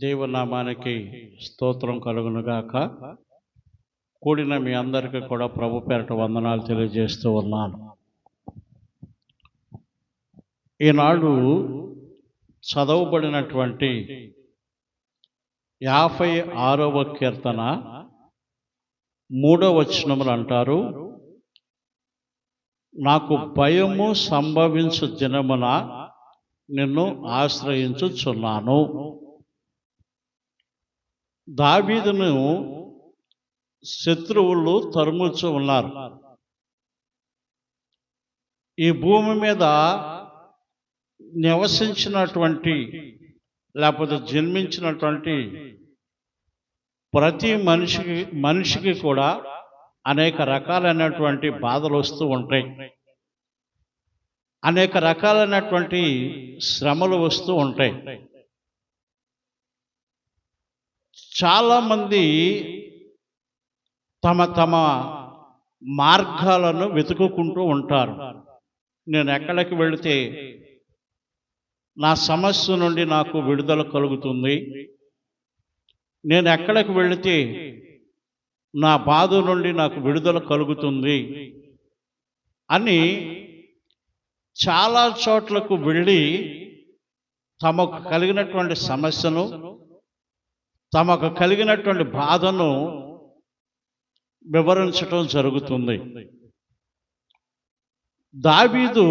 దేవునామానికి స్తోత్రం కలుగునుగాక. కూడిన మీ అందరికీ కూడా ప్రభు పేరట వందనాలు తెలియజేస్తూ ఉన్నాను. ఈనాడు చదవబడినటువంటి యాభై ఆరవ కీర్తన మూడవ వచనములు అంటారు నాకు భయము సంభవించు దినమున నిన్ను ఆశ్రయించుచున్నాను. దావీదును శత్రువులు తరుముచు ఉన్నారు. ఈ భూమి మీద నివసించినటువంటి లేకపోతే జన్మించినటువంటి ప్రతి మనిషికి మనిషికి కూడా అనేక రకాలైనటువంటి బాధలు వస్తూ ఉంటాయి. అనేక రకాలైనటువంటి శ్రమలు వస్తూ ఉంటాయి. చాలామంది తమ తమ మార్గాలను వెతుకుకుంటూ ఉంటారు. నేను ఎక్కడికి వెళితే నా సమస్య నుండి నాకు విడుదల కలుగుతుంది. నేను ఎక్కడికి వెళితే నా బాధ నుండి నాకు విడుదల కలుగుతుంది అని చాలా చోట్లకు వెళ్ళి తమకు కలిగినటువంటి సమస్యను తమకు కలిగినటువంటి బాధను వివరించటం జరుగుతుంది. దావీదు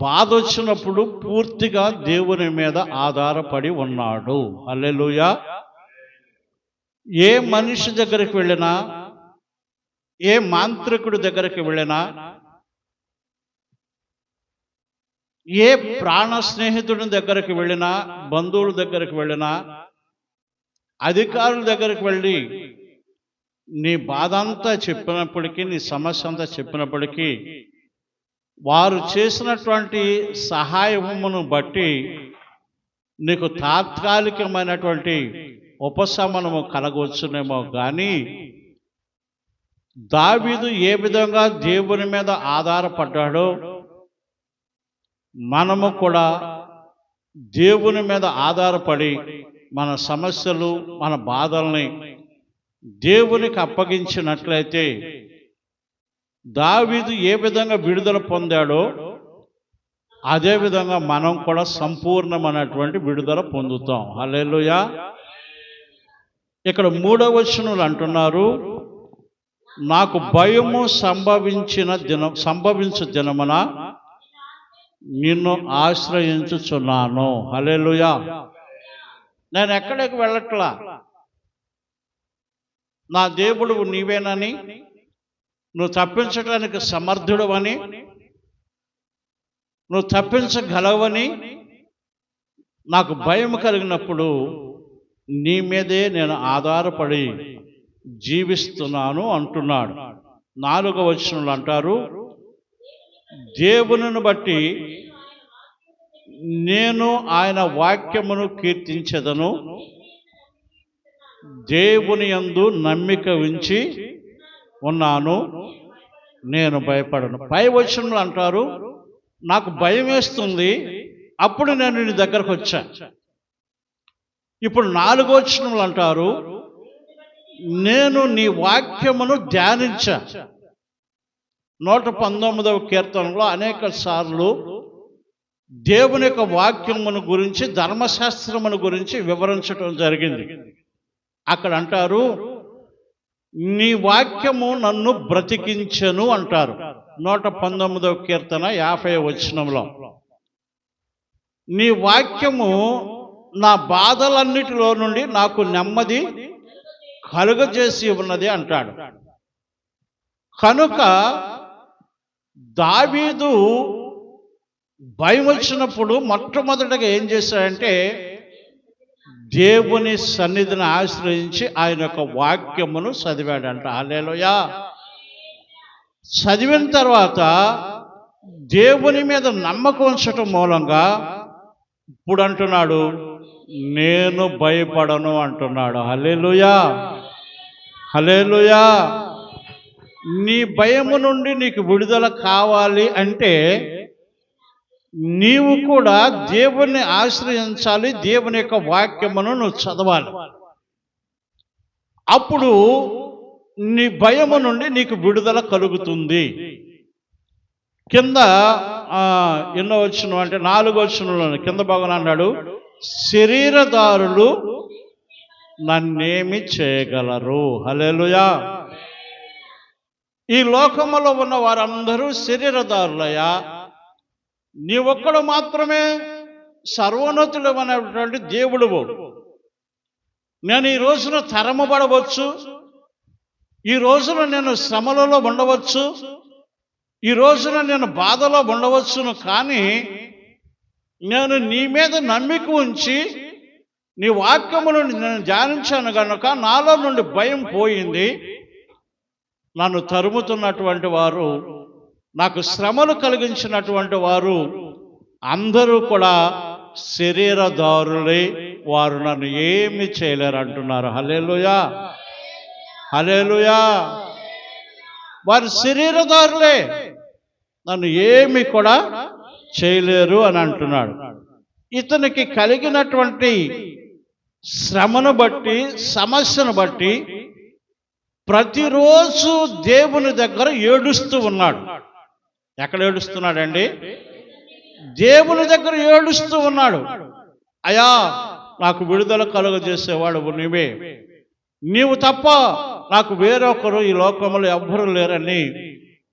బాధ వచ్చినప్పుడు పూర్తిగా దేవుని మీద ఆధారపడి ఉన్నాడు. అల్లెలుయ ఏ మనిషి దగ్గరికి వెళ్ళినా ఏ మాంత్రికుడి దగ్గరికి వెళ్ళినా ఏ ప్రాణ స్నేహితుడి దగ్గరికి వెళ్ళినా బంధువుల దగ్గరికి వెళ్ళినా అధికారుల దగ్గరికి వెళ్ళి నీ బాధ అంతా చెప్పినప్పటికీ నీ సమస్య అంతా చెప్పినప్పటికీ వారు చేసినటువంటి సహాయమును బట్టి నీకు తాత్కాలికమైనటువంటి ఉపశమనము కలగవచ్చునేమో కానీ దావీదు ఏ విధంగా దేవుని మీద ఆధారపడ్డాడో మనము కూడా దేవుని మీద ఆధారపడి మన సమస్యలు మన బాధల్ని దేవునికి అప్పగించినట్లయితే దావీదు ఏ విధంగా విడుదల పొందాడో అదే విధంగా మనం కూడా సంపూర్ణమైనటువంటి విడుదల పొందుతాం. హల్లెలూయా. ఇక్కడ మూడవ వచనులు అంటున్నారు నాకు భయము సంభవించిన దినం సంభవించు దినమున నిన్ను ఆశ్రయించుచున్నాను. హల్లెలూయా. నేను ఎక్కడికి వెళ్ళట్లా? నా దేవుడు నీవేనని నువ్వు తప్పించడానికి సమర్థుడవని నువ్వు తప్పించగలవని నాకు భయం కలిగినప్పుడు నీ మీదే నేను ఆధారపడి జీవిస్తున్నాను అంటున్నాడు. నాలుగవ వచనంలో అంటారు దేవునిని బట్టి నేను ఆయన వాక్యమును కీర్తించదను. దేవుని యందు నమ్మిక ఉంచి ఉన్నాను. నేను భయపడను. పై వచనంలో అంటారు నాకు భయం వేస్తుంది. అప్పుడు నేను నీ దగ్గరకు వచ్చా. ఇప్పుడు నాలుగో వచనంలో అంటారు నేను నీ వాక్యమును ధ్యానించా. నూట పంతొమ్మిదవ కీర్తనలో అనేక సార్లు దేవుని యొక్క వాక్యమును గురించి ధర్మశాస్త్రమును గురించి వివరించడం జరిగింది. అక్కడ అంటారు నీ వాక్యము నన్ను బ్రతికించను అంటారు. నూట పంతొమ్మిదవ కీర్తన యాభై వచనంలో. నీ వాక్యము నా బాధలన్నిటిలో నుండి నాకు నెమ్మది కలుగజేసి ఉన్నది అంటాడు. కనుక దావీదు భయం వచ్చినప్పుడు మొట్టమొదటగా ఏం చేశాడంటే దేవుని సన్నిధిని ఆశ్రయించి ఆయన యొక్క వాక్యమును చదివాడంట. అలేలోయా చదివిన తర్వాత దేవుని మీద నమ్మకం ఉంచటం మూలంగా ఇప్పుడు అంటున్నాడు నేను భయపడను అంటున్నాడు. హలేలుయా హలేలుయా నీ భయము నుండి నీకు విడుదల కావాలి అంటే నీవు కూడా దేవుణ్ణి ఆశ్రయించాలి దేవుని యొక్క వాక్యమును నువ్వు చదవాలి. అప్పుడు నీ భయము నుండి నీకు విడుదల కలుగుతుంది. కింద ఎన్నో వచ్చిన అంటే నాలుగు వచ్చిన కింద భాగం అన్నాడు శరీరదారులు నన్నేమి చేయగలరు? హల్లెలూయా. ఈ లోకములో ఉన్న వారందరూ శరీరదారులయా నీ ఒక్కడు మాత్రమే సర్వోన్నతుడు అనేటువంటి దేవుడువు నేను ఈ రోజున తరమబడవచ్చు. ఈ రోజున నేను శ్రమలలో ఉండవచ్చు. ఈ రోజున నేను బాధలో ఉండవచ్చును కానీ నేను నీ మీద నమ్మిక ఉంచి నీ వాక్యమును నేను ధ్యానించాను కనుక నాలో నుండి భయం పోయింది. నన్ను తరుముతున్నటువంటి వారు నాకు శ్రమలు కలిగించినటువంటి వారు అందరూ కూడా శరీరదారులే వారు నన్ను ఏమి చేయలేరు అంటున్నారు. హలేలుయా హలేలుయా వారు శరీరదారులే. నన్ను ఏమి కూడా చేయలేరు అని అంటున్నాడు. ఇతనికి కలిగినటువంటి శ్రమను బట్టి సమస్యను బట్టి ప్రతిరోజు దేవుని దగ్గర ఏడుస్తూ ఉన్నాడు. ఎక్కడ ఏడుస్తున్నాడండి? దేవుని దగ్గర ఏడుస్తూ ఉన్నాడు. అయా నాకు విడుదల కలుగజేసేవాడు నీవే. నీవు తప్ప నాకు వేరొకరు ఈ లోకంలో ఎవ్వరూ లేరని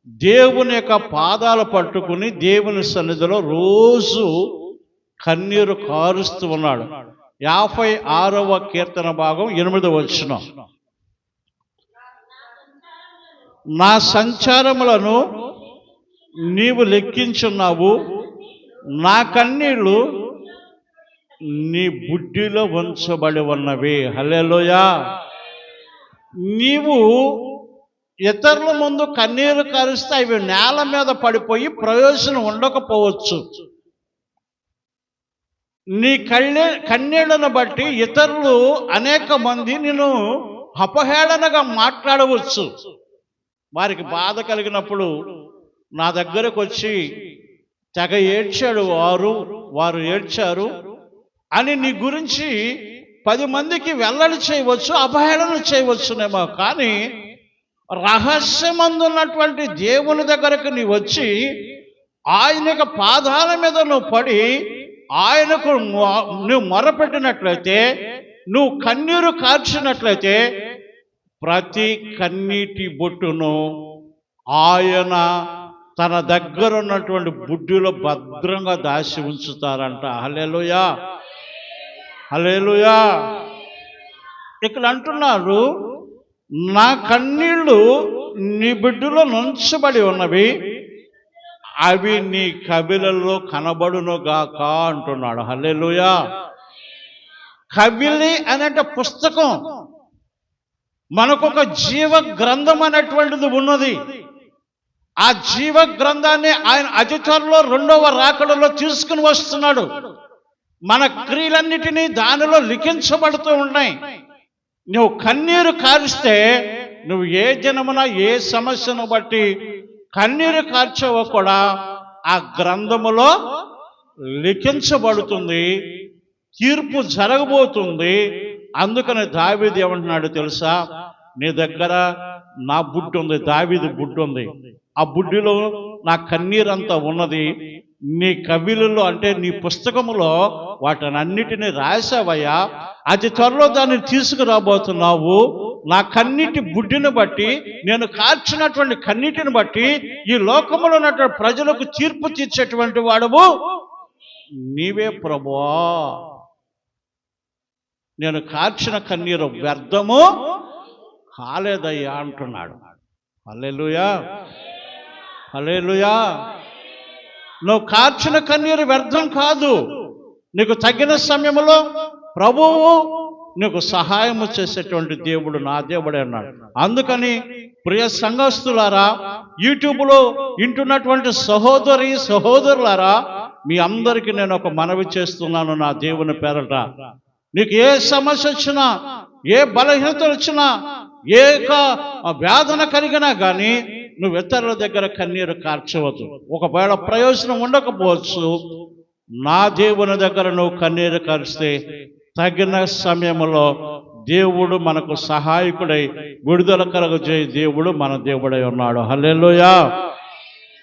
దేవుని యొక్క పాదాలు పట్టుకుని దేవుని సన్నిధిలో రోజు కన్నీరు కారుస్తూ ఉన్నాడు. యాభై ఆరవ కీర్తన భాగం ఎనిమిదవ వచ్చిన నా సంచారములను నీవు లెక్కించున్నావు. నా కన్నీళ్ళు నీ బుడ్డిలో ఉంచబడి ఉన్నవి. హలేలోయా నీవు ఇతరుల ముందు కన్నీరు కరిస్తే అవి నేల మీద పడిపోయి ప్రయోజనం ఉండకపోవచ్చు. నీ కళ్ళే కన్నీళ్ళను బట్టి ఇతరులు అనేక మంది నేను అపహేళనగా మాట్లాడవచ్చు. వారికి బాధ కలిగినప్పుడు నా దగ్గరకు వచ్చి తెగ ఏడ్చాడు వారు వారు ఏడ్చారు అని నీ గురించి పది మందికి వెల్లడి చేయవచ్చు అపహేళన చేయవచ్చునేమో. కానీ రహస్యమందున్నటువంటి దేవుని దగ్గరకు నీ వచ్చి ఆయన యొక్క పాదాల మీద నువ్వు పడి ఆయనకు నువ్వు మొరపెట్టినట్లయితే నువ్వు కన్నీరు కార్చినట్లయితే ప్రతి కన్నీటి బొట్టును ఆయన తన దగ్గర ఉన్నటువంటి బుడ్డిలో భద్రంగా దాచి ఉంచుతారంట. హలేలుయా హలేలుయా ఇక్కడ అంటున్నారు నా కన్నీళ్ళు నీ బిడ్డలో నుంచబడి ఉన్నవి అవి నీ కవిలలో కనబడునుగాక అంటున్నాడు. హలేలుయా కవిలి అనేట పుస్తకం మనకొక జీవ గ్రంథం అనేటువంటిది ఉన్నది. ఆ జీవ గ్రంథాన్ని ఆయన అతిథుల్లో రెండవ రాకడలో తీసుకుని వస్తున్నాడు. మన క్రియలన్నిటినీ దానిలో లిఖించబడుతూ ఉన్నాయి. నువ్వు కన్నీరు కారిస్తే నువ్వు ఏ జనమున ఏ సమస్యను బట్టి కన్నీరు కార్చావో కూడా ఆ గ్రంథములో లిఖించబడుతుంది తీర్పు జరగబోతుంది. అందుకని దావీది ఏమంటున్నాడు తెలుసా? నీ దగ్గర నా బుడ్డు ఉంది దావిది బుడ్డు ఉంది. ఆ బుడ్డిలో నా కన్నీరంతా ఉన్నది. నీ కవిలలో అంటే నీ పుస్తకములో వాటినన్నిటిని రాసావయ్యా అతి త్వరలో దాన్ని తీసుకురాబోతున్నావు. నా కన్నీటి బుడ్డిని బట్టి నేను కార్చినటువంటి కన్నీటిని బట్టి ఈ లోకంలో ఉన్నటువంటి ప్రజలకు తీర్పు తీర్చేటువంటి వాడవు. నీవే ప్రభువా. నేను కార్చిన కన్నీరు వ్యర్థము. కాలేదయ్యా అంటున్నాడు. అల్లెలుయా అల్లెలుయా నువ్వు కార్చిన కన్నీరు వ్యర్థం కాదు. నీకు తగిన సమయంలో ప్రభువు నీకు సహాయము చేసేటువంటి దేవుడు నా దేవుడే అన్నాడు. అందుకని ప్రియ సంఘస్తులారా యూట్యూబ్లో ఇంటున్నటువంటి సహోదరి సహోదరులారా మీ అందరికీ నేను ఒక మనవి చేస్తున్నాను నా దేవుని పేరట. నీకు ఏ సమస్య వచ్చినా ఏ బలహీనత వచ్చినా ఏ యొక్క వేదన కలిగినా కానీ నువ్వు ఇతరుల దగ్గర కన్నీరు కార్చవచ్చు ఒకవేళ ప్రయోజనం ఉండకపోవచ్చు నా దేవుని దగ్గర నువ్వు కన్నీరు కరిస్తే తగిన సమయంలో దేవుడు మనకు సహాయకుడై విడుదల కలగజే దేవుడు మన దేవుడై ఉన్నాడు. హలేలుయా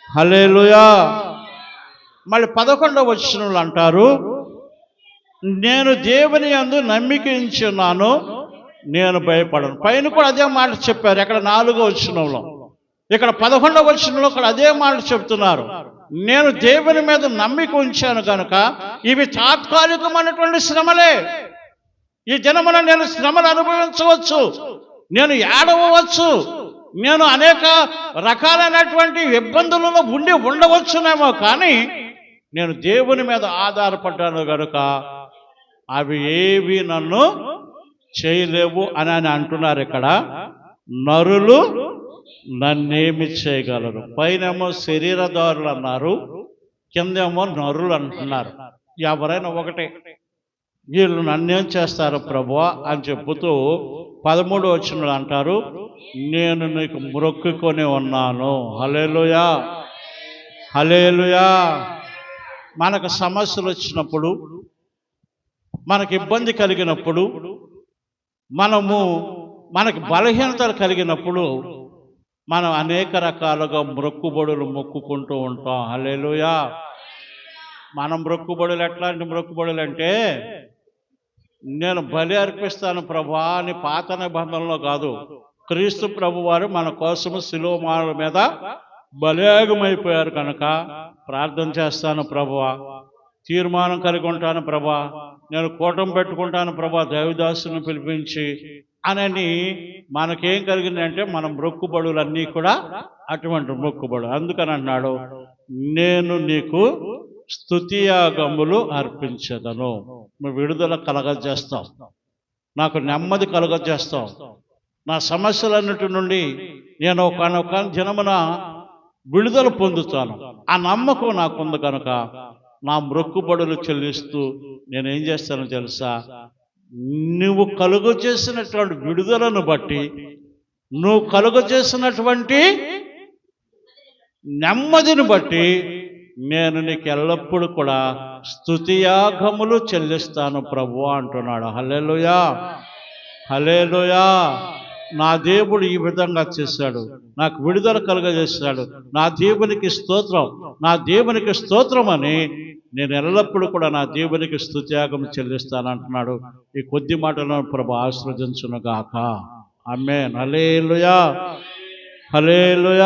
హలేలుయా మళ్ళీ పదకొండవ వచనంలో అంటారు నేను దేవుని అందు నమ్మికించున్నాను నేను భయపడను. పైన కూడా అదే మాట చెప్పారు. ఇక్కడ నాలుగో వచ్చినంలో ఇక్కడ పదకొండవ వచ్చినంలో ఇక్కడ అదే మాట చెప్తున్నారు. నేను దేవుని మీద నమ్మిక ఉంచాను కనుక ఇవి తాత్కాలికమైనటువంటి శ్రమలే. ఈ జనమున నేను శ్రమలు అనుభవించవచ్చు. నేను ఏడవచ్చు నేను అనేక రకాలైనటువంటి ఇబ్బందులలో ఉండి ఉండవచ్చునేమో కానీ నేను దేవుని మీద ఆధారపడ్డాను కనుక అవి ఏవి నన్ను చేయలేవు అని అని అంటున్నారు ఇక్కడ. నరులు నన్నేమి చేయగలరు? పైనేమో శరీరదారులు అన్నారు కిందేమో నరులు అంటున్నారు. ఎవరైనా ఒకటే. వీళ్ళు నన్నేం చేస్తారు ప్రభు అని చెబుతూ పదమూడు వచ్చిన అంటారు నేను నీకు మొక్కుకొని ఉన్నాను. హలేలుయా హలేలుయా మనకు సమస్యలు వచ్చినప్పుడు మనకు ఇబ్బంది కలిగినప్పుడు మనము మనకి బలహీనతలు కలిగినప్పుడు మనం అనేక రకాలుగా మొక్కుబడులు మొక్కుకుంటూ ఉంటాం. అలేలుయా మనం మొక్కుబడులు ఎట్లాంటి మొక్కుబడులు అంటే నేను బలి అర్పిస్తాను ప్రభా అని పాత నిబంధనలో కాదు. క్రీస్తు ప్రభు వారు మన కోసము శిలోమాల మీద బలేగమైపోయారు కనుక ప్రార్థన చేస్తాను ప్రభువా తీర్మానం కలిగి ఉంటాను ప్రభా. నేను కూటం పెట్టుకుంటాను ప్రభా దేవదాసుని పిలిపించి. అనని మనకేం కలిగిందంటే మన మొక్కుబడులన్నీ కూడా అటువంటి మొక్కుబడు. అందుకని అన్నాడు నేను నీకు స్థుతియాగములు అర్పించదను. నువ్వు విడుదల కలగజేస్తావు. నాకు నెమ్మది కలగజేస్తావు. నా సమస్యలన్నిటి నుండి నేను ఒకనొక జనమున విడుదల పొందుతాను. ఆ నమ్మకం నాకుంది కనుక నా మొక్కుబడులు చెల్లిస్తూ నేనేం చేస్తానో తెలుసా? నువ్వు కలుగు చేసినటువంటి విడుదలను బట్టి నువ్వు కలుగు చేసినటువంటి నెమ్మదిని బట్టి నేను నీకు ఎల్లప్పుడూ కూడా స్థుతియాగములు చెల్లిస్తాను ప్రభు అంటున్నాడు. హలేలుయా హలేలుయా నా దేవుడు ఈ విధంగా చేశాడు. నాకు విడుదల కలుగజేశాడు. నా దేవునికి స్తోత్రం. నా దేవునికి స్తోత్రం అని నేను ఎల్లప్పుడూ కూడా నా దేవునికి స్థుత్యాగం చెల్లిస్తాను అంటున్నాడు ఈ కొద్ది మాటలను ప్రభు ఆశ్రదించునుగాక అమ్మే నలేలుయా హలేలుయా